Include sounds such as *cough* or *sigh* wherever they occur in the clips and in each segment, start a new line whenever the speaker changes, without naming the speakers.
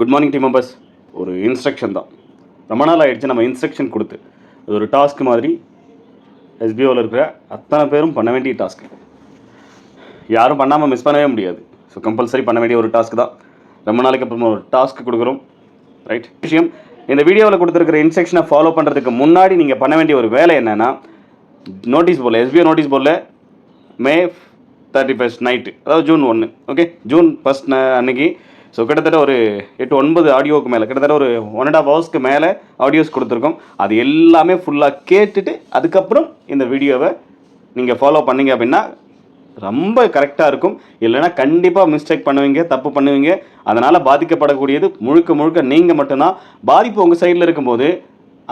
Good morning team members ஒரு instruction தான். ரொம்ப நாள் ஆகிடுச்சு நம்ம இன்ஸ்ட்ரக்ஷன் கொடுத்து. அது ஒரு டாஸ்க் மாதிரி எஸ்பிஓவில் இருக்கிற அத்தனை பேரும் பண்ண வேண்டிய டாஸ்க் யாரும் பண்ணாமல் மிஸ் பண்ணவே முடியாது. ஸோ கம்பல்சரி பண்ண வேண்டிய ஒரு டாஸ்க் தான். ரொம்ப நாளைக்கு அப்புறமா ஒரு டாஸ்க் கொடுக்குறோம். ரைட் விஷயம் இந்த வீடியோவில் கொடுத்துருக்கிற இன்ஸ்ட்ரக்ஷனை ஃபாலோ பண்ணுறதுக்கு முன்னாடி நீங்கள் பண்ண வேண்டிய ஒரு வேலை என்னென்னா நோட்டீஸ் போர்டில் எஸ்பிஓ நோட்டீஸ் போர்டில் மே தேர்ட்டி ஃபஸ்ட் நைட்டு அதாவது ஜூன் ஒன்று ஓகே ஜூன் ஃபஸ்ட் அன்னைக்கு ஸோ கிட்டத்தட்ட ஒரு எட்டு ஒன்பது ஆடியோவுக்கு மேலே கிட்டத்தட்ட ஒரு ஒன் அண்ட் ஆஃப் ஹவர்ஸ்க்கு மேலே ஆடியோஸ் கொடுத்துருக்கோம். அது எல்லாமே ஃபுல்லாக கேட்டுட்டு அதுக்கப்புறம் இந்த வீடியோவை நீங்கள் ஃபாலோ பண்ணீங்க அப்படின்னா ரொம்ப கரெக்டாக இருக்கும். இல்லைன்னா கண்டிப்பாக மிஸ்டேக் பண்ணுவீங்க தப்பு பண்ணுவீங்க. அதனால் பாதிக்கப்படக்கூடியது முழுக்க முழுக்க நீங்கள் மட்டும்தான். பாதிப்பு உங்கள் சைடில் இருக்கும்போது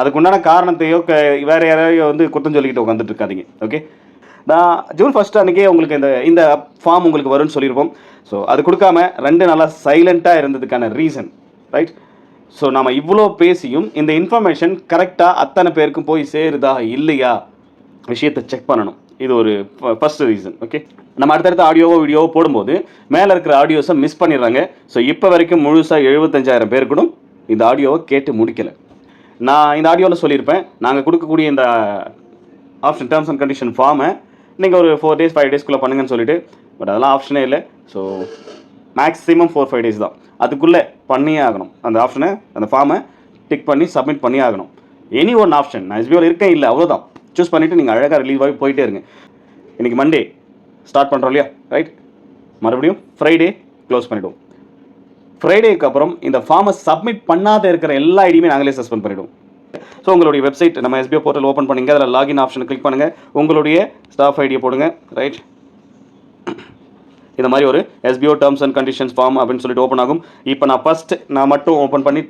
அதுக்குண்டான காரணத்தையோ க வேறு யாரையோ வந்து குற்றம் சொல்லிக்கிட்டு உட்காந்துட்டு இருக்காதிங்க. ஓகே நான் ஜூன் ஃபஸ்ட் அன்றைக்கே உங்களுக்கு இந்த இந்த ஃபார்ம் உங்களுக்கு வரும்னு சொல்லியிருப்போம். ஸோ அது கொடுக்காம ரெண்டு நல்லா சைலண்ட்டாக இருந்ததுக்கான ரீசன் ரைட் ஸோ நம்ம இவ்வளோ பேசியும் இந்த இன்ஃபர்மேஷன் கரெக்டாக அத்தனை பேருக்கும் போய் சேருதா இல்லையா? விஷயத்தை செக் பண்ணணும். இது ஒரு ஃபர்ஸ்ட் ரீசன் ஓகே நம்ம அடுத்தடுத்த ஆடியோவோ வீடியோவோ போடும்போது மேலே இருக்கிற ஆடியோஸை மிஸ் பண்ணிடுறாங்க. ஸோ இப்போ வரைக்கும் முழுசாக எழுபத்தஞ்சாயிரம் பேர் கூட இந்த ஆடியோவை கேட்டு முடிக்கலை. நான் இந்த ஆடியோவில் சொல்லியிருப்பேன். நாங்கள் கொடுக்கக்கூடிய இந்த ஆப்ஷன் டேர்ம்ஸ் அண்ட் கண்டிஷன் ஃபார்மை நீங்கள் ஒரு ஃபோர் டேஸ் ஃபைவ் டேஸ்க்குள்ளே பண்ணுங்கன்னு சொல்லிட்டு பட் அதெல்லாம் ஆப்ஷனே இல்லை. So maximum four five days தான். அதுக்குள்ளே பண்ணியே ஆகணும். அந்த ஆப்ஷனை அந்த ஃபார்மை டிக் பண்ணி சப்மிட் பண்ணி ஆகணும். எனி ஒன் ஆப்ஷன் நான் எஸ்பிஓவில் இருக்கேன் இல்லை அவ்வளோதான் சூஸ் பண்ணிவிட்டு நீங்கள் அழகாக ரிலீவ் ஆகி போயிட்டே இருங்க. இன்றைக்கி மண்டே ஸ்டார்ட் பண்ணுறோம் இல்லையா? ரைட் மறுபடியும் ஃப்ரைடே க்ளோஸ் பண்ணிவிடுவோம் ஃப்ரைடேக்கு அப்புறம் இந்த ஃபார்மை சப்மிட் பண்ணாத இருக்கிற எல்லா ஐடியுமே நாங்களே சஸ்பெண்ட் பண்ணிவிடுவோம் ஸோ உங்களுடைய வெப்சைட் நம்ம எஸ்பிஓ போர்ட்டல் ஓப்பன் பண்ணுங்கள் அதில் லாகின் ஆப்ஷனை கிளிக் பண்ணுங்கள் உங்களுடைய ஸ்டாஃப் ஐடியை போடுங்க. ரைட் இந்த மாதிரி ஒரு SPO terms and conditions form அப்படின்னு சொல்லிட்டு ஓப்பன் ஆகும். இப்போ நான் ஃபர்ஸ்ட் நான் மட்டும் ஓப்பன் பண்ணி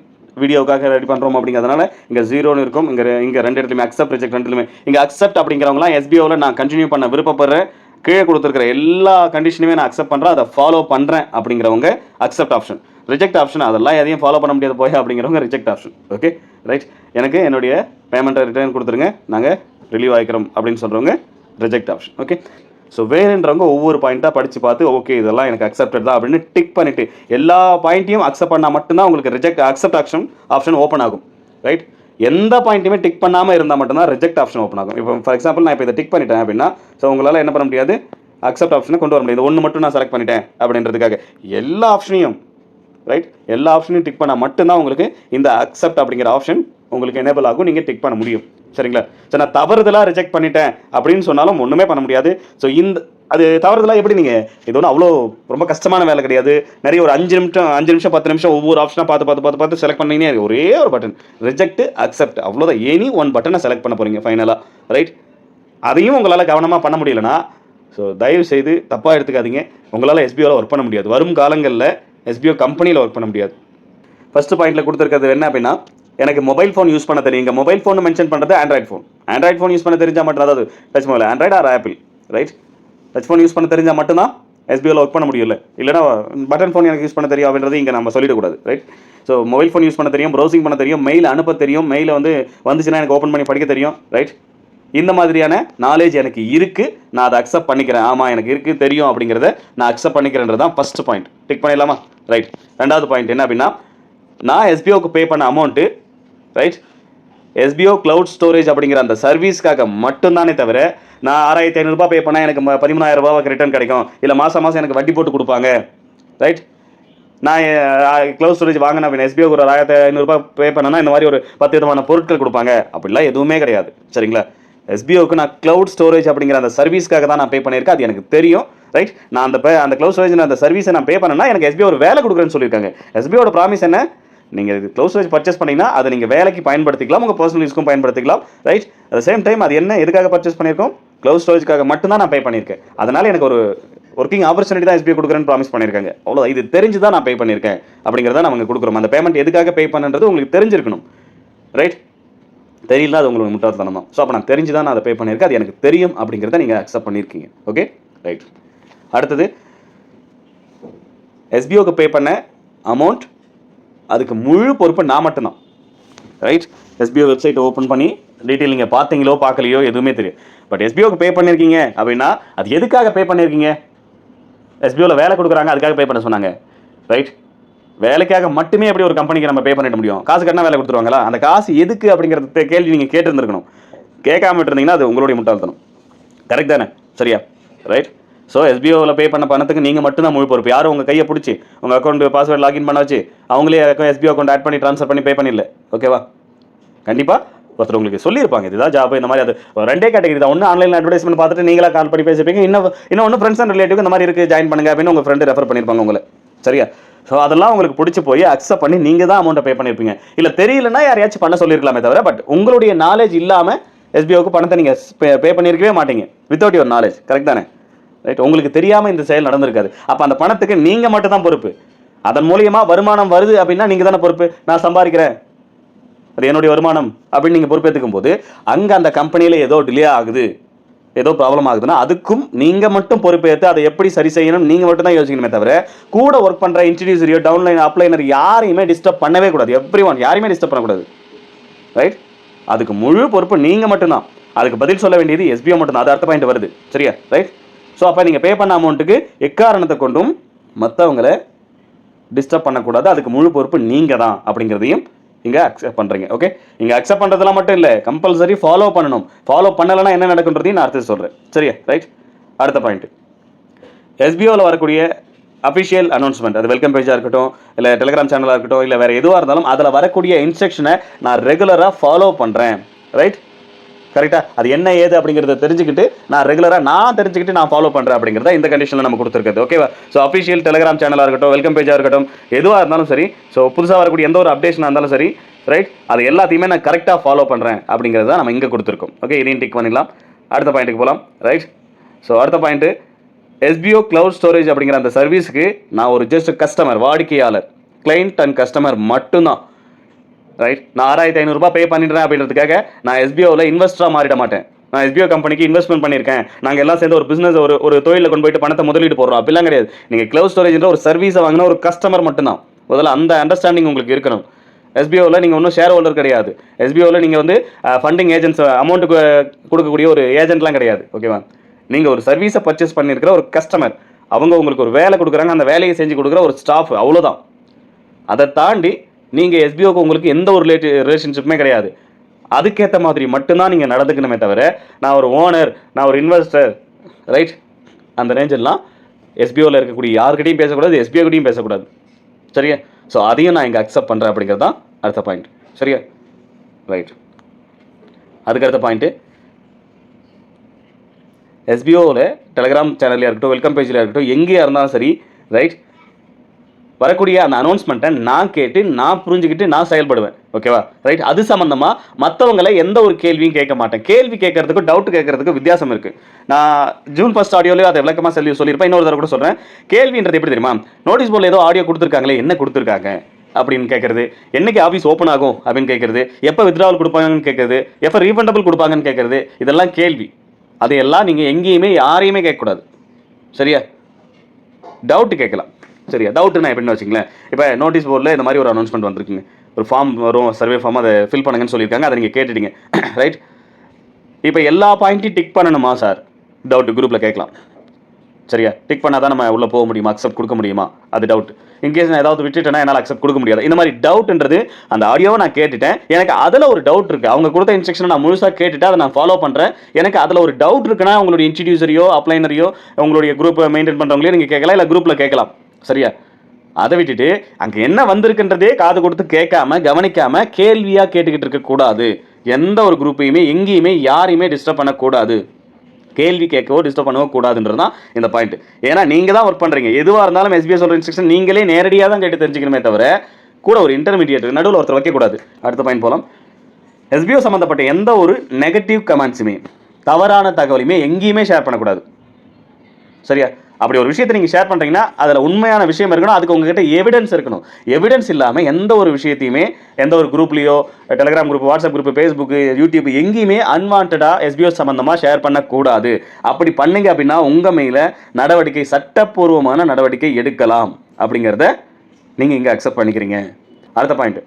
வீடியோக்காக ரெடி பண்ணுறோம் அப்படிங்கிறதுனால இங்கே ஜீரோன்னு இருக்கும். இங்கே இங்கே ரெண்டு இடத்துலையுமே அக்செப்ட் ரிஜெக்ட் ரெண்டுலையுமே. இங்கே அக்செப்ட் அப்படிங்கிறவங்களாம் எஸ்பிஓவில் நான் கண்டினியூ பண்ண விருப்பப்படுறேன் கீழே கொடுத்துருக்கிற எல்லா கண்டிஷனுமே நான் அக்செப்ட் பண்ணுறேன் அதை ஃபாலோ பண்ணுறேன் அப்படிங்கிறவங்க அக்செப்ட் ஆப்ஷன் ரிஜெக்ட் ஆப்ஷன் அதெல்லாம் எதையும் ஃபாலோ பண்ண முடியாது போய் அப்படிங்கிறவங்க ரிஜெக்ட் ஆப்ஷன் ஓகே ரைட் எனக்கு என்னுடைய பேமெண்ட்டை ரிட்டர்ன் கொடுத்துருங்க. நாங்கள் ரிலீவ் ஆகிக்கிறோம் அப்படின்னு சொல்கிறவங்க ரிஜெக்ட் ஆப்ஷன் ஓகே ஸோ வேறுன்றவங்க ஒவ்வொரு பாயிண்ட்டாக படித்து பார்த்து ஓகே இதெல்லாம் எனக்கு அக்செப்டட் தான் அப்படின்னு டிக் பண்ணிவிட்டு எல்லா பாயிண்ட்டையும் அக்செப்ட் பண்ணால் மட்டும்தான் உங்களுக்கு reject accept option option open ஆகும். ரைட் எந்த பாயிண்ட்டுமே டிக் பண்ணாமல் இருந்தால் மட்டும்தான் ரிஜெக்ட் ஆப்ஷன் ஓப்பன் ஆகும். இப்போ ஃபார் எக்ஸாம்பிள் நான் இப்போ இதை டிக் பண்ணிட்டேன் அப்படின்னா ஸோ உங்களால் என்ன பண்ண முடியாது? அக்செப்ட் ஆப்ஷனை கொண்டு வர முடியாது. ஒன்று மட்டும் நான் செலக்ட் பண்ணிட்டேன் அப்படின்றதுக்காக. எல்லா ஆப்ஷனையும் ரைட் எல்லா ஆப்ஷனையும் டிக் பண்ணால் மட்டும்தான் உங்களுக்கு இந்த அக்செப்ட் அப்படிங்கிற ஆப்ஷன் உங்களுக்கு எனேபிள் ஆகும். நீங்கள் டிக் பண்ண முடியும். சரிங்களா? சரி நான் தவறுதலாக ரிஜெக்ட் பண்ணிட்டேன் அப்படின்னு சொன்னாலும் ஒன்றுமே பண்ண முடியாது. ஸோ இந்த அது தவறுதலாக எப்படி நீங்கள் இது ஒன்றும் அவ்வளோ ரொம்ப கஷ்டமான வேலை கிடையாது. நிறைய ஒரு அஞ்சு நிமிஷம் அஞ்சு நிமிஷம் பத்து நிமிஷம் ஒவ்வொரு ஆப்ஷனாக பார்த்து பார்த்து பார்த்து பார்த்து செலக்ட் பண்ணிங்கன்னா ஒரே ஒரு பட்டன் ரிஜெக்ட் அக்செப்ட் அவ்வளோதான் எனி ஒன் பட்டனை செலக்ட் பண்ண போகிறீங்க ஃபைனலாக ரைட் அதையும் உங்களால் கவனமாக பண்ண முடியலன்னா ஸோ தயவு செய்து தப்பாக எடுத்துக்காதீங்க. உங்களால் எஸ்பிஓவில் ஒர்க் பண்ண முடியாது. வரும் காலங்களில் எஸ்பிஓ கம்பெனியில் ஒர்க் பண்ண முடியாது. ஃபஸ்ட்டு பாயிண்ட்டில் கொடுத்துருக்கிறது என்ன அப்படின்னா எனக்கு மொபைல் ஃபோன் யூஸ் பண்ண தெரியும். இங்கே மொபைல் ஃபோன் மென்ஷன் பண்ணுறது android phone android phone use பண்ண தெரிஞ்சால் மட்டும் அதாவது touch mobile android or apple right touch phone use பண்ண தெரிஞ்சால் மட்டும்தான் எஸ்பிஓவில் ஒர்க் பண்ண முடியல இல்லைனா பட்டன் ஃபோன் எனக்கு யூஸ் பண்ண தெரியும் அப்படின்றது இங்கே நம்ம சொல்லிடக்கூடாது right so mobile phone use பண்ண தெரியும் ப்ரௌசிங் பண்ண தெரியும் மெயில் அனுப்ப தெரியும் மெயிலை வந்து வந்துச்சுன்னா எனக்கு ஓப்பன் பண்ணி படிக்க தெரியும் ரைட் இந்த மாதிரியான நாலேஜ் எனக்கு இருக்குது நான் அதை அக்செப்ட் பண்ணிக்கிறேன். ஆமாம் எனக்கு இருக்குது தெரியும் அப்படிங்கிறத நான் அக்செப்ட் பண்ணிக்கிறேன்றது தான் ஃபஸ்ட் பாயிண்ட் டிக் பண்ணிடலாமா? ரைட் ரெண்டாவது பாயிண்ட் என்ன அப்படின்னா நான் எஸ்பிஓக்கு பே பண்ண amount right SPO cloud storage அப்படிங்கிற அந்த சர்வீஸ்க்காக மட்டும்தானே தவிர நான் ஆறாயிரத்தி ஐநூறுரூபா பே பண்ணால் எனக்கு பதிமூணாயிரம் ரூபாய்க்கு ரிட்டர்ன் கிடைக்கும். இல்லை மாதம் மாதம் எனக்கு வட்டி போட்டு கொடுப்பாங்க. ரைட் நான் க்ளவுட் ஸ்டோரேஜ் வாங்கினேன் அப்படின்னா எஸ்பிஓக்கு ஒரு ஆயிரத்தி ஐநூறுரூபா பே பண்ணேன்னா இந்த மாதிரி ஒரு பத்து விதமான பொருட்கள் கொடுப்பாங்க. அப்படிலாம் எதுவுமே கிடையாது. சரிங்களா? எஸ்பிஓக்கு நான் க்ளவுட் ஸ்டோரேஜ் அப்படிங்கிற அந்த சர்வீஸ்க்காக தான் நான் பே பண்ணியிருக்கேன். அது எனக்கு தெரியும். ரைட் நான் அந்த அந்த க்ளவுட் ஸ்டோரேஜ் அந்த சர்வீஸை நான் பே பண்ணேன்னா எனக்கு எஸ்பிஐ ஒரு வேலை கொடுக்குறேன்னு சொல்லியிருக்காங்க. எஸ்பிஐயோட ப்ராமிஸ் என்ன? நீங்கள் க்ளோஸ் ஸ்டோரேஜ் பர்ச்சேஸ் பண்ணீங்கன்னா அதை நீங்கள் வேலைக்கு பயன்படுத்திக்கலாம் உங்கள் பர்சனல் யூஸ்க்கும் பயன்படுத்திக்கலாம். ரைட் அட் சேம் டைம் அது என்ன? எதுக்காக பர்ச்சேஸ் பண்ணியிருக்கோம்? க்ளவுஸ் ஸ்டோரேஜ்க்காக மட்டும்தான் நான் பே பண்ணியிருக்கேன். அதனால் எனக்கு ஒரு ஒர்க்கிங் ஆப்பர்ச்சுனிட்டி தான் எஸ்பிஐ கொடுக்குறேன்னு ப்ராமிஸ் பண்ணியிருக்காங்க. அவ்வளோ இது தெரிஞ்சு தான் நான் பே பண்ணியிருக்கேன். அப்படிங்கிறத நாங்கள் கொடுக்குறோம். அந்த பேமெண்ட் எதுக்காக பே பண்ணுறது உங்களுக்கு தெரிஞ்சிருக்கணும். ரைட் தெரியல அது உங்களுக்கு முட்டாள்தனம். தான் ஸோ அப்போ நான் தெரிஞ்சு தான் நான் அதை பே பண்ணியிருக்கேன். அது எனக்கு தெரியும் அப்படிங்கிறத நீங்கள் அக்செப்ட் பண்ணியிருக்கீங்க. ஓகே ரைட் அடுத்தது எஸ்பிஓக்கு பே பண்ண அமௌண்ட் அதுக்கு முழு பொறுப்பு நான் மட்டும்தான். ரைட் எஸ்பிஓ வெப்சைட் ஓப்பன் பண்ணி டீட்டெயில் நீங்கள் பார்த்தீங்களோ பார்க்கலையோ எதுவுமே தெரியும் பட் எஸ்பிஓக்கு பே பண்ணியிருக்கீங்க அப்படின்னா அது எதுக்காக பே பண்ணியிருக்கீங்க எஸ்பிஓவில் வேலை கொடுக்குறாங்க அதுக்காக பே பண்ண சொன்னாங்க. ரைட் வேலைக்காக மட்டுமே அப்படி ஒரு கம்பெனிக்கு நம்ம பே பண்ணிட முடியும்? காசு கட்டினா வேலை கொடுத்துருவாங்களா? அந்த காசு எதுக்கு அப்படிங்கிறத கேள்வி நீங்கள் கேட்டிருந்துருக்கணும். கேட்காம இருந்தீங்கன்னா அது உங்களுடைய முட்டாள்தனம். கரெக்ட் தானே? சரியா? ரைட் ஸோ எஸ்பிஓவில் பே பண்ண பணத்துக்கு நீங்கள் மட்டும்தான் முழு பொறுப்பு. யாரும் உங்கள் கையை பிடிச்சி உங்கள் அக்கௌண்ட் பாஸ்வேர்ட் லாகின் பண்ண வச்சு அவங்களே எஸ்பிஓ அக்கௌண்ட் ஆட் பண்ணி ட்ரான்ஸ்ஃபர் பண்ணி பே பண்ணிடல. ஓகேவா கண்டிப்பாக ஒருத்தர் உங்களுக்கு சொல்லியிருப்பாங்க. இதுதான் ஜாப் இந்த மாதிரி அது ரெண்டே கேட்டகரி தான். ஒன்று ஆன்லைன் அட்வர்டைஸ்மெண்ட் பார்த்துட்டு நீங்களா கால் பண்ணி பேசிப்பீங்க. இன்னும் இன்னும் ஒன்று ஃப்ரெண்ட்ஸ் அண்ட் ரிலேட்டிவ் இந்த மாதிரி இருக்குது ஜாயின் பண்ணுங்க அப்படின்னு உங்கள் ஃப்ரெண்டு ரெஃபர் பண்ணியிருப்பாங்க உங்களை. சரியா? ஸோ அதெல்லாம் உங்களுக்கு பிடிச்சி போய் அக்செப்ட் பண்ணி நீங்கள் தான் அமௌண்ட்டை பே பண்ணியிருப்பீங்க இல்லை தெரியலன்னா யாரையாச்சும் பண்ண சொல்லியிருக்கலாமே தவிர பட் உங்களுடைய நாலேஜ் இல்லாமல் எஸ்பிஓக்கு பணத்தை நீங்கள் பே பண்ணியிருக்கவே மாட்டீங்க. வித்தவுட் யுவர் நாலேஜ் கரெக்ட் தானே? ரைட் உங்களுக்கு தெரியாமல் இந்த செயல் நடந்திருக்காது. அப்போ அந்த பணத்துக்கு நீங்கள் மட்டும் தான் பொறுப்பு. அதன் மூலியமாக வருமானம் வருது அப்படின்னா நீங்கள் தானே பொறுப்பு. நான் சம்பாதிக்கிறேன். அது என்னுடைய வருமானம் அப்படின்னு நீங்கள் பொறுப்பேற்றுக்கும் போது அங்கே அந்த கம்பெனியில் ஏதோ டிலே ஆகுது. ஏதோ ப்ராப்ளம் ஆகுதுன்னா அதுக்கும் நீங்கள் மட்டும் பொறுப்பேற்று அதை எப்படி சரி செய்யணும் நீங்கள் மட்டும் தான் யோசிக்கணுமே தவிர கூட ஒர்க் பண்ணுற இன்ட்ரடியூசரியோ டவுன்லைன் அப்ளைனர் யாரையுமே டிஸ்டர்ப் பண்ணவே கூடாது. எவ்ரி ஒன் யாரையுமே டிஸ்டர்ப் பண்ணக்கூடாது. ரைட் அதுக்கு முழு பொறுப்பு நீங்கள் மட்டும்தான். அதுக்கு பதில் சொல்ல வேண்டியது எஸ்பிஓ மட்டும்தான். அது அடுத்த பாயிண்ட் வருது. சரியா? ரைட் ஸோ அப்போ நீங்கள் பே பண்ண அமௌண்ட்டுக்கு எக்காரணத்தை கொண்டும் மற்றவங்களை டிஸ்டர்ப் பண்ணக்கூடாது. அதுக்கு முழு பொறுப்பு நீங்கள் தான் அப்படிங்கிறதையும் இங்கே அக்செப்ட் பண்ணுறீங்க ஓகே இங்கே அக்செப்ட் பண்ணுறதுலாம் மட்டும் இல்லை கம்பல்சரி ஃபாலோ பண்ணணும். ஃபாலோ பண்ணலைன்னா என்ன நடக்குன்றதையும் நான் அடுத்து சொல்கிறேன் சரியா? ரைட் அடுத்த பாயிண்ட் எஸ்பிஓவில் வரக்கூடிய அஃபிஷியல் அனௌன்ஸ்மெண்ட் அது வெல்கம் பேஜாக இருக்கட்டும் இல்லை டெலிகிராம் சேனலாக இருக்கட்டும் இல்லை வேறு எதுவாக இருந்தாலும் அதில் வரக்கூடிய இன்ஸ்ட்ரக்ஷனை நான் ரெகுலராக ஃபாலோ பண்ணுறேன் ரைட் கரெக்டாக அது என்ன ஏது அப்படிங்கிறத தெரிஞ்சுக்கிட்டு நான் ரெகுலராக நான் தெரிஞ்சுக்கிட்டு நான் ஃபாலோ பண்ணுறேன் அப்படிங்கிறத இந்த கண்டிஷனில் நம்ம கொடுத்துருக்குது ஓகேவா ஸோ அஃபிஷியல் டெலிகிராம் சேனலாக இருக்கட்டும் வெல்கம் பேஜாக இருக்கட்டும் எதுவாக இருந்தாலும் சரி ஸோ புதுசாக வரக்கூடிய எந்த ஒரு அப்டேஷனாக இருந்தாலும் சரி ரைட் அது எல்லாத்தையுமே நான் கரெக்டாக ஃபாலோ பண்ணுறேன் அப்படிங்கிறத நம்ம இங்கே கொடுத்துருக்கோம். ஓகே இதையும் டிக் பண்ணிடலாம். அடுத்த பாயிண்ட்டுக்கு போகலாம் ரைட் ஸோ அடுத்த பாயிண்ட்டு எஸ்பிஓ க்ளவுட் ஸ்டோரேஜ் அப்படிங்கிற அந்த சர்வீஸுக்கு நான் ஒரு ஜஸ்ட் கஸ்டமர் வாடிக்கையாளர் கிளைண்ட் அண்ட் கஸ்டமர் மட்டும்தான். ரைட் நான் ஆறாயிரத்தி ஐநூறுரூபா பே பண்ணிடுறேன் அப்படின்றதுக்காக நான் எஸ்பிஓவில் இன்வெஸ்டராக மாறிட மாட்டேன். நான் எஸ்பிஓ கம்பெனிக்கு இன்வெஸ்ட்மெண்ட் பண்ணியிருக்கேன். நாங்கள் எல்லாம் சேர்ந்து ஒரு பிஸ்னஸ் ஒரு ஒரு தொழிலில் கொண்டு போயிட்டு பணத்தை முதலீடு போடுறோம். அப்படிலாம் கிடையாது. நீங்கள் க்ளவு ஸ்டோரேஜ்ன்ற ஒரு சர்வீஸை வாங்கின ஒரு கஸ்டமர் மட்டும்தான். முதல்ல அந்த அண்டர்ஸ்டாண்டிங் உங்களுக்கு இருக்கணும். எஸ்பிஓவில் நீங்கள் ஒன்றும் ஷேர் ஹோல்டர் கிடையாது. எஸ்பிஓவில் நீங்கள் வந்து ஃபண்டிங் ஏஜென்ட்ஸ் அமௌண்ட்டுக்கு கொடுக்கக்கூடிய ஒரு ஏஜென்ட்லாம் கிடையாது. ஓகேவா நீங்கள் ஒரு சர்வீஸை பர்ச்சேஸ் பண்ணியிருக்கிற ஒரு கஸ்டமர் அவங்க உங்களுக்கு ஒரு வேலை கொடுக்குறாங்க. அந்த வேலையை செஞ்சு கொடுக்குற ஒரு ஸ்டாஃப் அவ்வளோதான் அதை தாண்டி நீங்கள் எஸ்பிஓக்கு உங்களுக்கு எந்த ஒரு ரிலேட்டி ரிலேஷன்ஷிப்புமே கிடையாது. அதுக்கேற்ற மாதிரி மட்டும்தான் நீங்கள் நடந்துக்கணுமே தவிர நான் ஒரு ஓனர் நான் ஒரு இன்வெஸ்டர் ரைட் அந்த ரேஞ்செல்லாம் எஸ்பிஓவில் இருக்கக்கூடிய யாருக்கிட்டையும் பேசக்கூடாது எஸ்பிஓ கிட்டையும் பேசக்கூடாது. சரியா? ஸோ அதையும் நான் இங்கே அக்செப்ட் பண்ணுறேன் அப்படிங்கிறது தான் அடுத்த பாயிண்ட் சரியா? ரைட் அதுக்கு அடுத்த பாயிண்ட்டு எஸ்பிஓவில் டெலிகிராம் சேனல்லையாக இருக்கட்டும் வெல்கம் பேஜில் இருக்கட்டும் எங்கேயா இருந்தாலும் சரி ரைட் வரக்கூடிய அந்த அனௌன்ஸ்மெண்ட்டை நான் கேட்டு நான் புரிஞ்சுக்கிட்டு நான் செயல்படுவேன். ஓகேவா ரைட் அது சம்மந்தமாக மற்றவங்களை எந்த ஒரு கேள்வியும் கேட்க மாட்டேன். கேள்வி கேட்கறதுக்கும் டவுட் கேட்கறதுக்கும் வித்தியாசம் இருக்குது நான் ஜூன் ஃபர்ஸ்ட் ஆடியோலேயே அதை விளக்கமாக சொல்லி சொல்லியிருப்பேன். இன்னொரு தடவை கூட சொல்கிறேன் கேள்வின்றது எப்படி தெரியுமா? நோட்டீஸ் போர்டில் ஏதோ ஆடியோ கொடுத்துருக்காங்களே என்ன கொடுத்துருக்காங்க? அப்படின்னு கேட்குறது. என்னைக்கு ஆஃபீஸ் ஓப்பன் ஆகும்? அப்படின்னு கேட்குறது. எப்போ வித்ராவல் கொடுப்பாங்கன்னு கேட்குறது. எப்போ ரீஃபண்டபிள் கொடுப்பாங்கன்னு கேட்குறது. இதெல்லாம் கேள்வி. அதையெல்லாம் நீங்கள் எங்கேயுமே யாரையுமே கேட்கக்கூடாது. சரியா? டவுட் கேட்கலாம். சரியா டவுட்னா எப்படின்னு வச்சுங்களேன் இப்போ நோட்டீஸ் போர்டில் இந்த மாதிரி ஒரு அனௌன்ஸ்மெண்ட் வந்திருக்குங்க. ஒரு ஃபார்ம் வரும் சர்வே ஃபார்ம் அதை ஃபில் பண்ணுங்கன்னு சொல்லியிருக்காங்க. அதை நீங்கள் கேட்டுட்டீங்க. *clears throat* ரைட் இப்போ எல்லா பாயிண்ட்டையும் டிக் பண்ணணுமா சார் டவுட் குரூப்பில் கேட்கலாம். சரியா? டிக் பண்ணால் தான் நம்ம உள்ளே போக முடியுமா? அக்செப்ட் கொடுக்க முடியுமா? அது டவுட் இன்கேஸ் நான் ஏதாவது விட்டுட்டேன்னா என்னால் அக்செப்ட் கொடுக்க முடியாது. இந்த மாதிரி டவுட்ன்றது அந்த ஆடியோவை நான் கேட்டுட்டேன். எனக்கு அதில் ஒரு டவுட் இருக்குது அவங்க கொடுத்த இன்ஸ்ட்ரக்ஷனை நான் முழுசாக கேட்டுட்டு அதை நான் ஃபாலோ பண்ணுறேன் எனக்கு அதில் ஒரு டவுட் இருக்குன்னா உங்களுடைய இன்ட்ரடியூசரையோ அப்ளைனரையோ உங்களுடைய குரூப்பை மெயின்டைன் பண்ணுறவங்களையோ நீங்கள் கேட்கலாம். இல்லை குரூப்பில் கேட்கலாம். சரியா? அதை விட்டுட்டு அங்கே என்ன வந்திருக்குன்றதே காது கொடுத்து கேட்காம கவனிக்காம கேள்வியாக கேட்டுக்கிட்டு இருக்கக்கூடாது எந்த ஒரு குரூப்பையுமே எங்கேயுமே யாரையுமே டிஸ்டர்ப் பண்ணக்கூடாது. கேள்வி கேட்கவோ டிஸ்டர்ப் பண்ணவோ கூடாதுன்றது தான் இந்த பாயிண்ட் ஏன்னா நீங்கள் தான் ஒர்க் பண்ணுறீங்க எதுவாக இருந்தாலும் எஸ்பிஎஸ் சொல்கிற இன்ஸ்ட்ரக்ஷன் நீங்களே நேரடியாக தான் கேட்டு தெரிஞ்சுக்கணுமே தவிர கூட ஒரு இன்டர்மீடியேட் நடுவில் ஒருத்தர் வைக்கக்கூடாது அடுத்த பாயிண்ட் போகலாம் எஸ்பிஓ சம்மந்தப்பட்ட எந்த ஒரு நெகட்டிவ் கமெண்ட்ஸுமே தவறான தகவலையுமே எங்கேயுமே ஷேர் பண்ணக்கூடாது. சரியா? அப்படி ஒரு விஷயத்தை நீங்கள் ஷேர் பண்ணுறீங்கன்னா அதில் உண்மையான விஷயம் இருக்கணும் அதுக்கு உங்ககிட்ட எவிடன்ஸ் இருக்கணும். எவிடன்ஸ் இல்லாமல் எந்த ஒரு விஷயத்தையுமே எந்த ஒரு குரூப்லேயோ Telegram group WhatsApp group Facebook YouTube எங்கேயுமே அன்வான்டாக எஸ்பிஓ சம்மந்தமாக ஷேர் பண்ணக்கூடாது. அப்படி பண்ணீங்க அப்படின்னா உங்கள் மேலே நடவடிக்கை சட்டப்பூர்வமான நடவடிக்கை எடுக்கலாம். அப்படிங்கிறத நீங்கள் இங்கே அக்செப்ட் பண்ணிக்கிறீங்க. அடுத்த பாயிண்ட்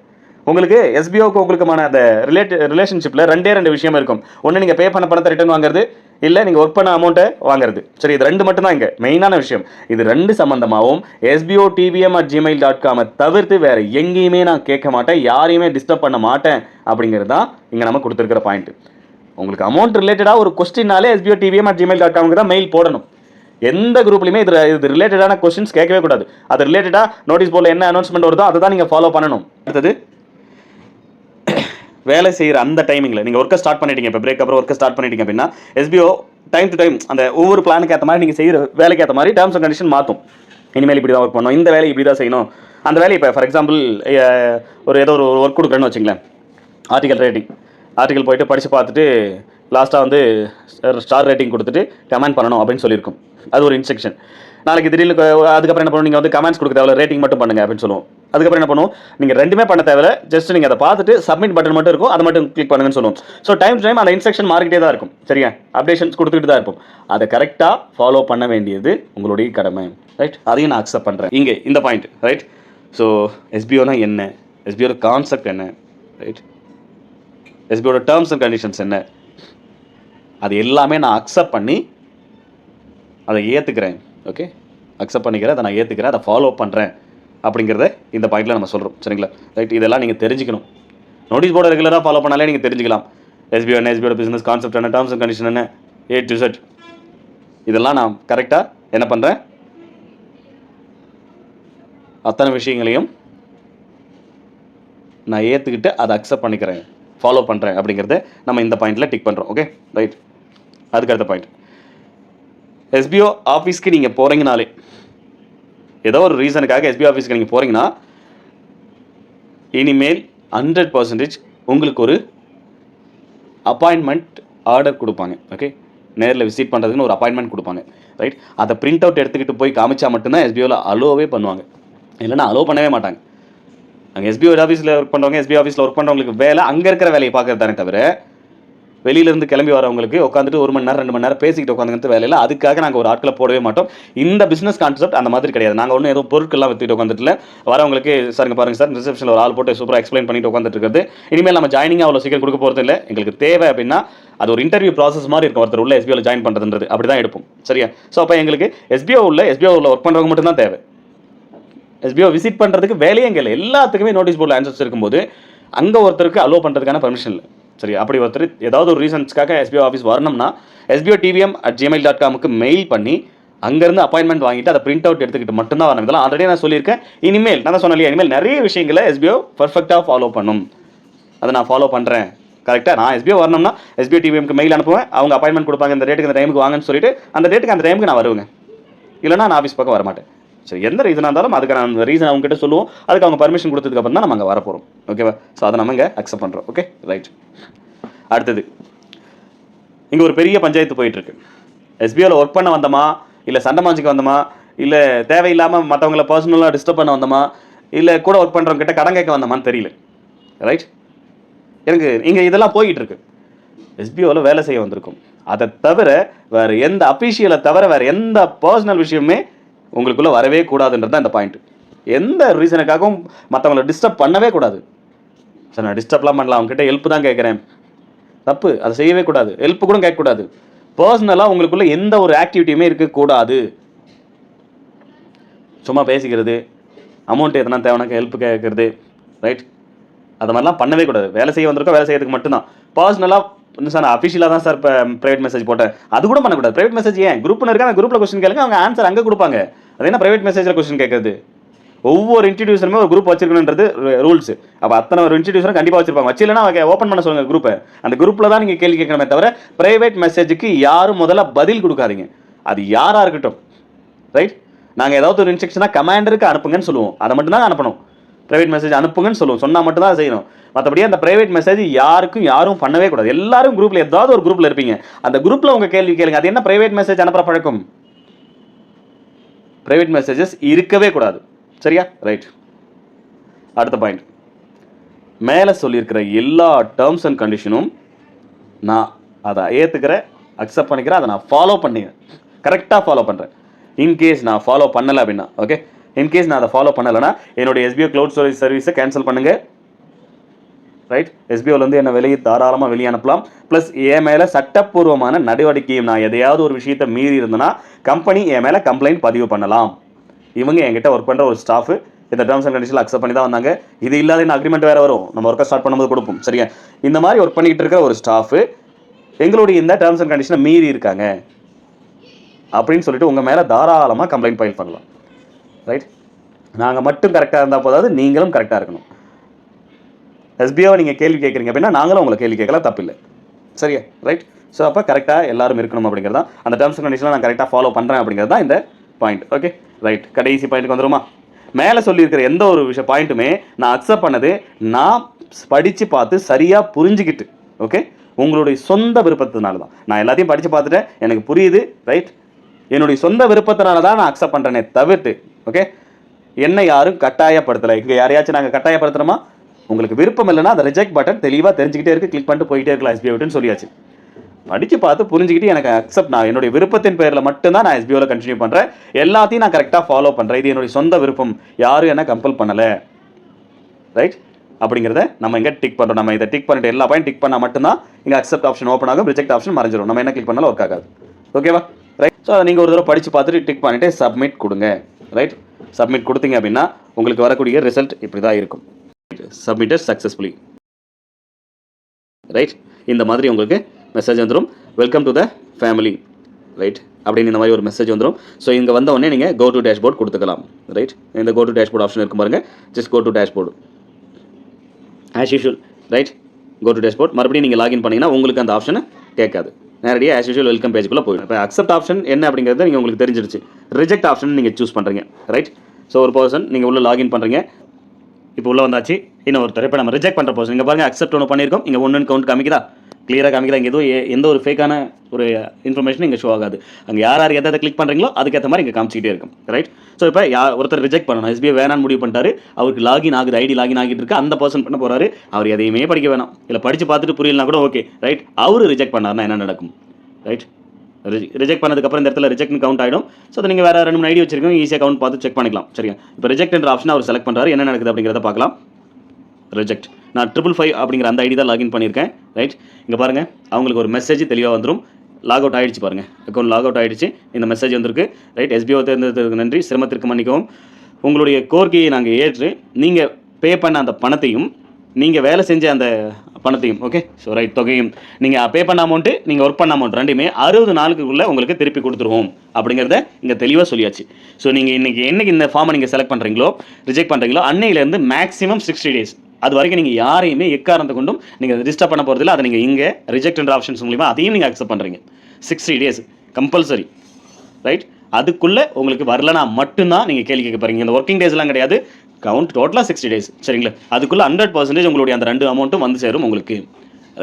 உங்களுக்கு எஸ்பிஓக்கு உங்களுக்குமான அந்த ரிலேட் ரிலேஷன்ஷிப்பில் ரெண்டே ரெண்டு விஷயம் இருக்கும். ஒன்று நீங்கள் பே பண்ண பணத்தை ரிட்டர்ன் வாங்குறது இல்லை நீங்கள் ஒர்க் பண்ண அமௌண்ட்டை வாங்குறது. சரி இது ரெண்டு மட்டும்தான் இங்கே. மெயினான விஷயம் இது ரெண்டு சம்மந்தமாகவும் SPO TVM at Gmail dot காமை தவிர்த்து வேறு எங்கேயுமே நான் கேட்க மாட்டேன் யாரையுமே டிஸ்டர்ப் பண்ண மாட்டேன் அப்படிங்கிறது தான் இங்கே நம்ம கொடுத்துருக்கிற பாயிண்ட் உங்களுக்கு அமௌண்ட் ரிலேட்டடாக ஒரு கொஸ்டினாலே SPO TVM at Gmail dot காமுக்கு தான் மெயில் போடணும். எந்த குரூப்லையுமே இது இது ரிலேட்டடான கொஸ்டின்ஸ் கேட்கவே கூடாது. அது ரிலேட்டடாக நோட்டீஸ் போர்டில் என்ன அனௌன்ஸ்மெண்ட் வருதோ அதை தான் நீங்கள் ஃபாலோ பண்ணணும். அடுத்தது வேலை செய்கிற அந்த டைமிங்கில் நீங்கள் ஒர்க்கை ஸ்டார்ட் பண்ணிட்டீங்க இப்போ பிரேக் அப்புறம் ஒர்க்கை ஸ்டார்ட் பண்ணிட்டீங்க அப்படின்னா எஸ்பிஓ டைம் டு டைம் அந்த ஒவ்வொரு பிளானுக்கு ஏற்ற மாதிரி நீங்கள் செய்கிற வேலைக்கு ஏற்ற மாதிரி டேர்ம்ஸ் அண்ட் கண்டிஷன் மாற்றும் இனிமேல் இப்படி தான் ஒர்க் பண்ணணும். இந்த வேலையை இப்படி தான் செய்யணும். அந்த வேலையை இப்போ ஃபார் எக்ஸாம்பிள் ஒரு ஏதோ ஒரு ஒர்க் கொடுக்குறேன்னு வச்சுங்களேன். ஆர்டிகல் ரேட்டிங் ஆர்டிகல் போயிட்டு படித்து பார்த்துட்டு லாஸ்ட்டாக வந்து ஸ்டார் ரேட்டிங் கொடுத்துட்டு கமெண்ட் பண்ணணும் அப்படின்னு சொல்லியிருக்கும். அது ஒரு இன்ஸ்ட்ரக்ஷன் நாளைக்கு திடீர்னு அதுக்கப்புறம் என்ன பண்ணுவோம் நீங்கள் வந்து கமெண்ட்ஸ் கொடுக்க தேவையில்ல ரேட்டிங் மட்டும் பண்ணுங்க அப்படின்னு சொல்லுவோம். அதுக்கப்புறம் என்ன பண்ணுவோம் நீங்கள் ரெண்டுமே பண்ண தேவையில்ல ஜஸ்ட் நீங்கள் அதை பார்த்துட்டு சப்மிட் பட்டன் மட்டும் இருக்கும் அதை மட்டும் கிளிக் பண்ணுங்கன்னு சொல்லுவோம். ஸோ டைம் டைம் அந்த இன்ஸ்ட்ரக்ஷன் மாறிக்கிட்டே தான் இருக்கும் சரியா? அப்டேஷன்ஸ் கொடுத்துக்கிட்டு தான் இருக்கும் அதை கரெக்டாக ஃபாலோ பண்ண வேண்டியது உங்களுடைய கடமை ரைட் அதையும் நான் அக்செப்ட் பண்ணுறேன் இங்கே இந்த பாயிண்ட் ரைட் ஸோ எஸ்பிஓனா என்ன? எஸ்பிஓட கான்செப்ட் என்ன? ரைட் எஸ்பிஓட டேர்ம்ஸ் அண்ட் கண்டிஷன்ஸ் என்ன? அது எல்லாமே நான் அக்செப்ட் பண்ணி அதை ஏற்றுக்கிறேன் ஓகே அக்செப்ட் பண்ணிக்கிறேன் அதை நான் ஏற்றுக்கிறேன் அதை ஃபாலோ பண்ணுறேன் அப்படிங்கிறத இந்த பாயிண்டில் நம்ம சொல்கிறோம் சரிங்களா? ரைட் இதெல்லாம் நீங்கள் தெரிஞ்சுக்கணும். நோட்டீஸ் போர்டை ரெகுலராக ஃபாலோ பண்ணாலே நீங்கள் தெரிஞ்சுக்கலாம். எஸ்பிஓ என்ன எஸ்பியோட பிஸ்னஸ் கான்செப்ட் என்ன டேர்ம்ஸ் அண்ட் கண்டிஷன் என்ன ஏ டு செட் இதெல்லாம் நான் கரெக்டாக என்ன பண்ணுறேன் அத்தனை விஷயங்களையும் நான் ஏற்றுக்கிட்டு அதை அக்செப்ட் பண்ணிக்கிறேன் ஃபாலோ பண்ணுறேன் அப்படிங்கிறத நம்ம இந்த பாயிண்டில் டிக் பண்ணுறோம் ஓகே ரைட் அதுக்கு அடுத்த பாயிண்ட் எஸ்பிஓ ஆஃபீஸ்க்கு நீங்கள் போகிறீங்கனாலே ஏதோ ஒரு ரீசனுக்காக எஸ்பிஓ ஆஃபீஸ்க்கு நீங்கள் போகிறீங்கன்னா இனிமேல் ஹண்ட்ரட் பர்சன்டேஜ் உங்களுக்கு ஒரு அப்பாயின்மெண்ட் ஆர்டர் கொடுப்பாங்க ஓகே நேரில் விசிட் பண்ணுறதுக்குன்னு ஒரு அப்பாயின்மெண்ட் கொடுப்பாங்க ரைட் அதை பிரிண்ட் அவுட் எடுத்துக்கிட்டு போய் காமிச்சா மட்டும்தான் எஸ்பிஓவில் அலோவே பண்ணுவாங்க. இல்லைன்னா அலோவ் பண்ணவே மாட்டாங்க. அங்கே எஸ்பிஓ ஆஃபீஸில் ஒர்க் பண்ணுறவங்க எஸ்பிஐ ஆஃபீஸில் ஒர்க் பண்ணுறவங்களுக்கு வேலை அங்கே இருக்கிற வேலையை பார்க்குறது தானே தவிர வெளியிலேருந்து கிளம்பி வரவங்களுக்கு உட்காந்துட்டு ஒரு மணி நேரம் ரெண்டு மணி நேரம் பேசிக்கிட்டு உட்காந்துக்கிறது வேலையில் அதுக்காக நாங்கள் ஒரு ஆட்களை போடவே மாட்டோம். இந்த பிஸ்னஸ் கான்செப்ட் அந்த மாதிரி கிடையாது. நாங்கள் ஒன்றும் எதுவும் பொருட்கள்லாம் வித்துட்டு உட்காந்துட்டு வரவங்களுக்கு சாருங்க பாருங்க சார் ரிசப்ஷனில் ஒரு ஆள் போட்டு சூப்பராக எக்ஸ்பிளைன் பண்ணிட்டு உட்காந்துட்டு இனிமேல் நம்ம ஜாயினிங் அவ்வளோ சீக்கிரம் கொடுக்க போகிறது இல்லை. எங்களுக்கு தேவை அப்படின்னா அது ஒரு இன்டர்வியூ ப்ராசஸ் மாதிரி இருக்கும். ஒருத்தர் உள்ள எஸ்பிஓவில் ஜாயின் பண்ணுறதுன்றது அப்படி தான் எடுப்போம். சரியா? ஸோ அப்போ எங்களுக்கு எஸ்பிஓ உள்ள எஸ்பிஓ உள்ள ஒர்க் பண்ணுறவங்க மட்டும் தான் தேவை. எஸ்பிஓ விசிட் பண்ணுறதுக்கு வேலையே இங்கே இல்லை. எல்லாத்துக்குமே நோட்டீஸ் போர்டில் ஆன்சர்ஸ் இருக்கும்போது அங்கே ஒருத்தருக்கு அலோவ் பண்ணுறதுக்கான பர்மிஷன் இல்லை. சரி அப்படி ஒருத்தர் ஏதாவது ஒரு ரீசன்ஸ்க்காக எஸ்பிஓ ஆஃபீஸ் வரணும்னா SPO TVM at Gmail dot காமுக்கு mail பண்ணி அங்கேருந்து அப்பாயின்மெண்ட் வாங்கிட்டு அதை பிரிண்ட் அவுட் எடுத்துக்கிட்டு மட்டும்தான் வரணும். இதெல்லாம் ஆல்ரெடி நான் சொல்லியிருக்கேன். இனிமேல் நான் தான் சொன்னேன் இல்லையா, இனிமேல் நிறைய விஷயங்களை எஸ்பிஓ பர்ஃபெக்டாக ஃபாலோ பண்ணும். அதை நான் ஃபாலோ பண்ணுறேன் கரெக்டாக நான் எஸ்பிஓ வரணும்னா எஸ்பிஓ டிவிஎம்க்கு மெயில் அனுப்புவேன். அவங்க அப்பாயின்மெண்ட் கொடுப்பாங்க இந்த டேட்டுக்கு இந்த டைமுக்கு வாங்கன்னு சொல்லிட்டு அந்த டேட்டுக்கு அந்த டைமுக்கு நான் வருவேங்க. இல்லைன்னா நான் ஆஃபீஸ் பக்கம் வரமாட்டேன். சரி எந்த ரீசனாக இருந்தாலும் அதுக்கு நான் ரீசன் அவங்க கிட்ட சொல்லுவோம். அதுக்கு அவங்க பர்மிஷன் கொடுத்ததுக்கு அப்புறம் தான் நம்ம அங்கே வரப்போகிறோம் ஓகேவா ஸோ அதை நம்ம இங்கே அக்செப்ட் பண்ணுறோம் ஓகே ரைட் அடுத்தது. இங்கே ஒரு பெரிய பஞ்சாயத்து போயிட்டுருக்கு. எஸ்பிஓவில் ஒர்க் பண்ண வந்தோமா? இல்லை சண்டை மாஞ்சிக்கு வந்தோமா? இல்லை தேவையில்லாமல் மற்றவங்கள பர்சனலாக டிஸ்டர்ப் பண்ண வந்தோமா? இல்லை கூட ஒர்க் பண்ணுறவங்க கிட்ட கடன் கேட்க வந்தோமான்னு தெரியல. ரைட் எனக்கு இங்கே இதெல்லாம் போயிட்டுருக்கு. எஸ்பிஓவில் வேலை செய்ய வந்திருக்கும். அதை தவிர வேறு எந்த அஃபீஷியலை தவிர வேறு எந்த பர்சனல் விஷயமே உங்களுக்குள்ளே வரவே கூடாதுன்றது தான் இந்த பாயிண்ட் எந்த ரீசனுக்காகவும் மற்றவங்களை டிஸ்டர்ப் பண்ணவே கூடாது. சார் நான் டிஸ்டர்ப்லாம் பண்ணலாம். அவங்ககிட்ட ஹெல்ப் தான் கேட்குறேன். தப்பு. அதை செய்யவே கூடாது. ஹெல்ப் கூட கேட்கக்கூடாது. பர்சனலாக உங்களுக்குள்ளே எந்த ஒரு ஆக்டிவிட்டியுமே இருக்கக்கூடாது. சும்மா பேசிக்கிறது அமௌண்ட் எதனா தேவைன்னா ஹெல்ப் கேட்குறது ரைட் அது மாதிரிலாம் பண்ணவே கூடாது. வேலை செய்ய வந்திருக்கோம் வேலை செய்யறதுக்கு மட்டும்தான். பர்சனலாக சார் நான் அஃபிஷியலாக தான் சார் இப்போ ப்ரைவேட் மெசேஜ் போட்டேன். அது கூட பண்ணக்கூடாது. ப்ரைவேட் மெசேஜ் ஏன்? குரூப்னு இருக்கா அந்த குரூப்பில் கொஸ்டின் கேளுங்க அவங்க ஆன்சர் அங்கே கொடுப்பாங்க. அது என்ன ப்ரைவேட் மெசேஜில் கொஸ்டின் கேட்குறது? ஒவ்வொரு இன்ஸ்டிடியூஷனுமே ஒரு குரூப் வச்சிருக்கணுன்றது ரூல்ஸ் அப்போ அத்தனை ஒரு இன்ஸ்டிடியூஷனும் கண்டிப்பாக வச்சிருப்பாங்க. வச்சில்லைன்னா அவங்க ஓப்பன் பண்ண சொல்லுங்கள் குரூப்பை அந்த குரூப்பில் தான் நீங்கள் கேள்வி கேட்கணுமே தவிர ப்ரைவேட் மெசேஜுக்கு யாரும் முதல்ல பதில் கொடுக்காதீங்க. அது யாராக இருக்கட்டும். ரைட் நாங்கள் ஏதாவது ஒரு இன்ஸ்ட்ரக்ஷனாக கமாண்டருக்கு அனுப்புங்கன்னு சொல்லுவோம். அதை மட்டும் தான் அனுப்பணும். ப்ரைவேட் மெசேஜ் அனுப்புங்கன்னு சொல்லுவோம். சொன்னால் மட்டும் தான் செய்யணும். மற்றபடி அந்த ப்ரைவேட் மெசேஜ் யாருக்கும் யாரும் பண்ணவே கூடாது. எல்லாரும் குரூப்பில் ஏதாவது ஒரு குரூப்பில் இருப்பீங்க. அந்த குரூப்பில் உங்கள் கேள்வி கேளுங்க. அது என்ன ப்ரைவேட் மெசேஜ் அனுப்புற பழக்கம்? ப்ரைவேட் மெசேஜஸ் இருக்கவே கூடாது. சரியா? ரைட் அடுத்த பாயிண்ட் மேலே சொல்லியிருக்கிற எல்லா டேர்ம்ஸ் அண்ட் கண்டிஷனும் நான் அதை ஏற்றுக்கிறேன் அக்செப்ட் பண்ணிக்கிறேன் அதை நான் ஃபாலோ பண்ணிக்கிறேன். கரெக்டாக ஃபாலோ பண்ணுறேன் இன்கேஸ் நான் ஃபாலோ பண்ணலை அப்படின்னா ஓகே இன்கேஸ் நான் அதை ஃபாலோ பண்ணலைன்னா என்னுடைய எஸ்பிஓ க்ளவுட் ஸ்டோரேஜ் சர்வீஸை கேன்சல் பண்ணுங்கள் ரைட் எஸ்பிஓலேருந்து என்ன வெளியே தாராளமாக வெளியே அனுப்பலாம். ப்ளஸ் என் மேலே சட்டப்பூர்வமான நடவடிக்கையும் நான் எதையாவது ஒரு விஷயத்தை மீறி இருந்தேன்னா கம்பெனி என் மேலே கம்ப்ளைண்ட் பதிவு பண்ணலாம். இவங்க என்கிட்ட ஒர்க் பண்ணுற ஒரு ஸ்டாஃபு இந்த டேர்ம்ஸ் அண்ட் கண்டிஷனில் அக்செப்ட் பண்ணி தான் வந்தாங்க. இது இல்லாத இந்த அக்ரிமெண்ட் வேறு வரும். நம்ம ஒர்க்கை ஸ்டார்ட் பண்ணும்போது கொடுப்போம். சரியா? இந்த மாதிரி ஒர்க் பண்ணிக்கிட்டு இருக்கிற ஒரு ஸ்டாஃபு எங்களுடைய இந்த டேர்ம்ஸ் அண்ட் கண்டிஷனை மீறி இருக்காங்க. அப்படின்னு சொல்லிட்டு உங்கள் மேலே தாராளமாக கம்ப்ளைண்ட் ஃபைல் பண்ணலாம். ரைட் நாங்கள் மட்டும் கரெக்டாக இருந்தால் போதாது நீங்களும் கரெக்டாக இருக்கணும். எஸ்பிஓவை நீங்கள் கேள்வி கேட்குறீங்க அப்படின்னா நாங்களும் உங்களை கேள்வி கேட்கலாம் தப்பில்லை. சரியா? ரைட் ஸோ அப்போ கரெக்டாக எல்லாரும் இருக்கணும் அப்படிங்கிறது தான். அந்த டேர்ம்ஸ் அண்ட் கண்டிஷனில் நான் கரெக்டாக ஃபாலோ பண்ணுறேன் அப்படிங்கிறது தான் இந்த பாயிண்ட் ஓகே ரைட் கடைசி பாயிண்ட்டுக்கு வந்துருமா? மேலே சொல்லியிருக்கிற எந்த ஒரு விஷயம் பாயிண்ட்டுமே நான் அக்செப்ட் பண்ணது நான் படித்து பார்த்து சரியாக புரிஞ்சுக்கிட்டு ஓகே உங்களுடைய சொந்த விருப்பத்தினால தான். நான் எல்லாத்தையும் படித்து பார்த்துட்டேன் எனக்கு புரியுது ரைட் என்னுடைய சொந்த விருப்பத்தினால தான் நான் அக்செப்ட் பண்ணுறேனே தவிர்த்து ஓகே என்னை யாரும் கட்டாயப்படுத்தலை. இங்கே யாரையாச்சும் நாங்கள் கட்டாயப்படுத்துகிறோமா உங்களுக்கு விருப்பம் இல்லைன்னா அந்த ரிஜெக்ட் பட்டன் தெளிவாக தெரிஞ்சுக்கிட்டே இருக்கு கிளிக் பண்ணிட்டு போயிட்டே இருக்கலாம் எஸ்பிஐ விட்டுன்னு சொல்லியாச்சு. படித்து பார்த்து புரிஞ்சுக்கிட்டு எனக்கு அக்செப்ட் நான் என்னுடைய விருப்பத்தின் பேரில் மட்டும்தான் நான் எஸ்பிஓவில் கண்டினியூ பண்ணுறேன் எல்லாத்தையும் நான் கரெக்டாக ஃபாலோ பண்ணுறேன் இது என்னுடைய சொந்த விருப்பம். யாரும் என்ன கம்பல் பண்ணலை. ரைட் அப்படிங்கிறத நம்ம இங்கே டிக் பண்ணுறோம் நம்ம இதை டிக் பண்ணிட்டு எல்லா பாயிண்ட் டிக் பண்ணால் மட்டும்தான் இங்கே அக்செப்ட் ஆப்ஷன் ஓப்பன் ஆகும் ரிஜெக்ட் ஆப்ஷன் மறைஞ்சிரும். நம்ம என்ன கிளிக் பண்ணாலும் ஒர்க் ஆகாது. ஓகேவா ரைட் ஸோ அதை நீங்கள் ஒரு தடவை படித்து பார்த்துட்டு டிக் பண்ணிவிட்டு சப்மிட் கொடுங்க. ரைட் சப்மிட் கொடுத்தீங்க அப்படின்னா உங்களுக்கு வரக்கூடிய ரிசல்ட் இப்படி தான் இருக்கும். சப்மிட்டட் சக்ஸஸ்ஃபுல்லி ரைட் இந்த மாதிரி உங்களுக்கு மெசேஜ் வந்துடும் welcome to the family right அப்படின்னு இந்த மாதிரி ஒரு மெசேஜ் வந்துடும் ஸோ இங்கே வந்த உடனே நீங்கள் கோ டு டேஷ்போர்ட் கொடுத்துக்கலாம். ரைட் இந்த கோ டு டேஷ்போர்ட் ஆப்ஷன் இருக்கும் பாருங்க. Just go to dashboard as usual right go to dashboard மறுபடியும் நீங்கள் லாகின் பண்ணீங்கன்னா உங்களுக்கு அந்த ஆப்ஷனை கேட்காது. நேரடியாக ஆஸ் யூஷுவல் வெல்கம் பேஜுக்குள்ளே போயிடும். இப்போ அக்செப்ட் ஆப்ஷன் என்ன அப்படிங்கிறது நீங்கள் உங்களுக்கு தெரிஞ்சிருச்சு. ரிஜெக்ட் ஆப்ஷன் நீங்கள் சூஸ் பண்ணுறீங்க ரைட் ஸோ ஒரு பர்சன் நீங்கள் உள்ள லாகின் பண்ணுறீங்க இப்போ உள்ள வந்தாச்சு. இன்னும் ஒருத்தர். இப்போ நம்ம ரிஜெக்ட் பண்ணுற பர்சன் இங்கே பாருங்கள் அக்செப்ட் ஒன்று பண்ணியிருக்கோம். இங்கே ஒன்று கவுண்ட் காமிக்குதா? கிளியராக காமிக்கிறா இங்கே எதுவும் எந்த ஒரு ஃபேக்கான ஒரு இன்ஃபர்மேஷன் இங்கே ஷோ ஆகாது. அங்கே யார் யார் எதை கிளிக் பண்ணுறீங்களோ அதுக்கேற்ற மாதிரி இங்கே காமிச்சிக்கிட்டே இருக்கும். ரைட் ஸோ இப்போ யா ஒருத்தர் ரிஜெக்ட் பண்ணணும். எஸ்பிஐ வேணான்னு முடிவு பண்ணிட்டாரு. அவருக்கு லாகின் ஆகுது ஐடி லாகின் ஆகிட்டு இருக்கு. அந்த பர்சன் பண்ண போறாரு. அவர் எதையுமே படிக்க வேணாம். இல்லை படித்து பார்த்துட்டு புரியலனா கூட ஓகே ரைட் அவர் ரிஜெக்ட் பண்ணார்னா என்ன நடக்கும்? ரைட் ரிஜெக்ட் பண்ணதுக்கப்புறம் இந்த இடத்துல ரிஜெக்ட் கவுண்ட் ஆகிடும் ஸோ அதை நீங்கள் வேறு ரெண்டு மூணு ஐடி வச்சிருக்கோம் ஈஸியாக கவுண்ட் பார்த்து செக் பண்ணிக்கலாம். சரியா? இப்போ ரிஜெக்ட்ன்ற ஆப்ஷன் அவர் செலக்ட் பண்ணுறாரு என்ன நடக்குது அப்படிங்கிறத பார்க்கலாம். ரிஜெக்ட் நான் ட்ரிபிள் ஃபைவ் அப்படிங்கிற அந்த ஐடி தான் லாகின் பண்ணியிருக்கேன். ரைட் இங்கே பாருங்கள் அவங்களுக்கு ஒரு மெசேஜ் தெளிவாக வந்துடும் லாக் அவுட் ஆகிடுச்சு பாருங்கள் அக்கௌண்ட் லாக் அவுட் ஆகிடுச்சு இந்த மெசேஜ் வந்திருக்கு ரைட் எஸ்பிஓ தேர்ந்தெடுத்ததுக்கு நன்றி. சிரமத்திற்கு மன்னிக்கவும். உங்களுடைய கோரிக்கையை நாங்கள் ஏற்று நீங்கள் பே பண்ண அந்த பணத்தையும் நீங்கள் வேலை செஞ்ச அந்த பணத்தையும் ஓகே ஸோ ரைட் தொகையும் நீங்கள் பே பண்ண அமௌண்ட்டு நீங்கள் ஒர்க் பண்ண அமௌண்ட் ரெண்டுமே அறுபது நாளுக்குள்ளே உங்களுக்கு திருப்பி கொடுத்துருவோம். அப்படிங்கிறத இங்கே தெளிவாக சொல்லியாச்சு. ஸோ நீங்கள் இன்றைக்கி என்னைக்கு இந்த ஃபார்மை நீங்கள் செலக்ட் பண்ணுறீங்களோ ரிஜெக்ட் பண்ணுறீங்களோ அன்னையிலேருந்து மேக்ஸிமம் சிக்ஸ்டி டேஸ் அது வரைக்கும் நீங்கள் யாரையுமே எக்காரணத்தை கொண்டும் நீங்கள் ரிஜிஸ்டர் பண்ண போகிறதில்ல அதை நீங்கள் இங்கே ரிஜெக்ட்ன்ற ஆப்ஷன்ஸ் மூலிமா அதையும் நீங்கள் அக்செப்ட் பண்ணுறீங்க சிக்ஸ்டி டேஸ் கம்பல்சரி ரைட் அதுக்குள்ளே உங்களுக்கு வரலனா மட்டும்தான் நீங்கள் கேள்வி கேட்க போறீங்க. இந்த ஒர்க்கிங் டேஸ்லாம் கிடையாது. கவுண்ட் டோட்டலாக சிக்ஸ்டி டேஸ் சரிங்களா? அதுக்குள்ளே ஹண்ட்ரட் பர்சன்டேஜ் உங்களுடைய அந்த ரெண்டு அமௌண்ட்டும் வந்து சேரும் உங்களுக்கு.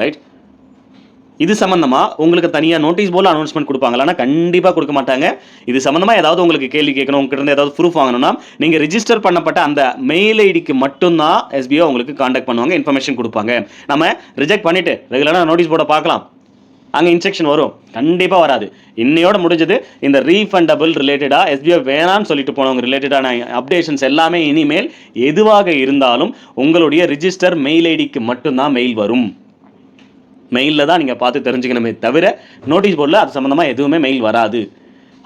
ரைட் இது சம்மந்தமாக உங்களுக்கு தனியாக நோட்டீஸ் போல் அனௌன்ஸ்மெண்ட் கொடுப்பாங்களான்னா கண்டிப்பாக கொடுக்க மாட்டாங்க. இது சம்மந்தமாக ஏதாவது உங்களுக்கு கேள்வி கேட்கணும் உங்ககிட்ட இருந்து ஏதாவது ப்ரூஃப் வாங்கணும்னா நீங்கள் ரிஜிஸ்டர் பண்ணப்பட்ட அந்த மெயில் ஐடிக்கு மட்டும்தான் எஸ்பிஓ உங்களுக்கு காண்டாக்ட் பண்ணுவாங்க இன்ஃபர்மேஷன் கொடுப்பாங்க. நம்ம ரிஜெக்ட் பண்ணிவிட்டு ரெகுலராக நோட்டீஸ் போர்டை பார்க்கலாம். அங்கே இன்ஸ்ட்ரக்ஷன் வரும். கண்டிப்பாக வராது. இன்னையோட முடிஞ்சது இந்த ரீஃபண்டபிள் ரிலேட்டடாக எஸ்பிஐ வேணாம்னு சொல்லிட்டு போனவங்க ரிலேட்டடான அப்டேஷன்ஸ் எல்லாமே இனிமேல் எதுவாக இருந்தாலும் உங்களுடைய ரிஜிஸ்டர் மெயில் ஐடிக்கு மட்டும்தான் மெயில் வரும். மெயிலில் தான் நீங்கள் பார்த்து தெரிஞ்சுக்கணுமே தவிர நோட்டீஸ் போர்டில் அது சம்மந்தமாக எதுவுமே மெயில் வராது.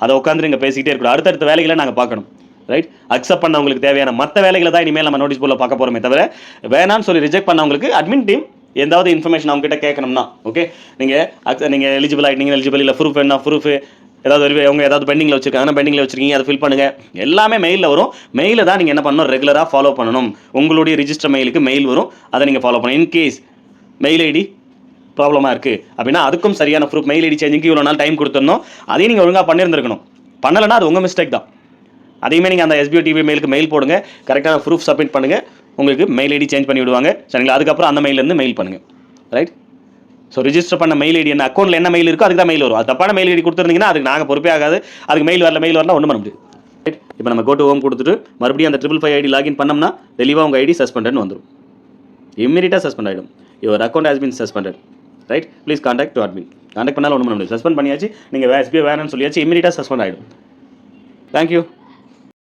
அதை உட்காந்து நீங்கள் பேசிக்கிட்டே இருக்கணும் அடுத்தடுத்த வேலைகளை நாங்கள் பார்க்கணும். ரைட் அக்செப்ட் பண்ணவங்களுக்கு தேவையான மற்ற வேலைகளை தான் இனிமேல் நம்ம நோட்டீஸ் போர்டில் பார்க்க போகிறோமே தவிர வேணாம்னு சொல்லி ரிஜெக்ட் பண்ணவங்களுக்கு அட்மின் டீம் ஏதாவது இன்ஃபர்மேஷன் அவங்க கிட்ட கேட்கணும்னா ஓகே நீங்கள் நீங்கள் எலிஜிபிள் ஆகிட்டீங்க எலிஜிபிள் இல்லை ப்ரூஃப் என்ன ப்ரூஃப் ஏதாவது ஒரு அவங்க ஏதாவது பெண்டிங்கில் வச்சிருக்காங்க பெண்டிங்கில் வச்சிருக்கீங்க அதை ஃபில் பண்ணுங்கள் எல்லாமே மெயிலில் வரும். மெயிலில் தான் நீங்கள் என்ன பண்ணணும்? ரெகுலராக ஃபாலோ பண்ணணும். உங்களுடைய ரிஜிஸ்டர் மெயிலுக்கு மெயில் வரும். அதை நீங்கள் ஃபாலோ பண்ணணும். இன்கேஸ் மெயில் ஐடி ப்ராப்ளமாக இருக்குது அப்படின்னா அதுக்கும் சரியான ப்ரூஃப் மெயில் ஐடி சேஞ்சுக்கு இவ்வளோ நாள் டைம் கொடுத்துருந்தோம். அதையும் நீங்கள் ஒழுங்காக பண்ணியிருந்துருக்கணும். பண்ணலைன்னா அது உங்கள் மிஸ்டேக் தான். அதையுமே நீங்கள் அந்த எஸ்பிஓ டிவி மெயிலுக்கு மெயில் போடுங்க. கரெக்டான ப்ரூஃப் சப்மிட் பண்ணுங்கள் உங்களுக்கு மெயில் ஐடி சேஞ்ச் பண்ணி விடுவாங்க. சரிங்களா? அதுக்கப்புறம் அந்த மெயிலேருந்து மெயில் பண்ணுங்கள் ரைட் ஸோ ரிஜிஸ்டர் பண்ண மெயில் ஐடி என்ன? அக்கௌண்ட்டில் என்ன மெயில் இருக்கோ அதுக்கு தான் மெயில் வரும். அது தப்பான மெயில் ஐடி கொடுத்துருந்தீங்கன்னா அதுக்கு நாங்கள் பொறுப்பே ஆகாது. அதுக்கு மெயில் வரல மெயில் வரலாம் ஒன்றும் பண்ண முடியாது. ரைட் இப்போ நம்ம கோ டு ஹோம் கொடுத்துட்டு மறுபடியும் அந்த ட்ரிபிள் ஃபைவ் ஐடி லாகின் பண்ணோம்னா தெளிவாக உங்கள் ஐடி சஸ்பெண்டட்னு வந்துடும் இம்மீடியட்டாக சஸ்பெண்ட் ஆகிடும் your account has been suspended right please contact to admin contact பண்ணாலும் ஒன்றும் பண்ண முடியாது. சஸ்பெண்ட் பண்ணியாச்சு. நீங்கள் எஸ்பிஐ வேணும்னு சொல்லியாச்சு. இம்மீடியட்டாக சஸ்பெண்ட் ஆகிடும் தேங்க்யூ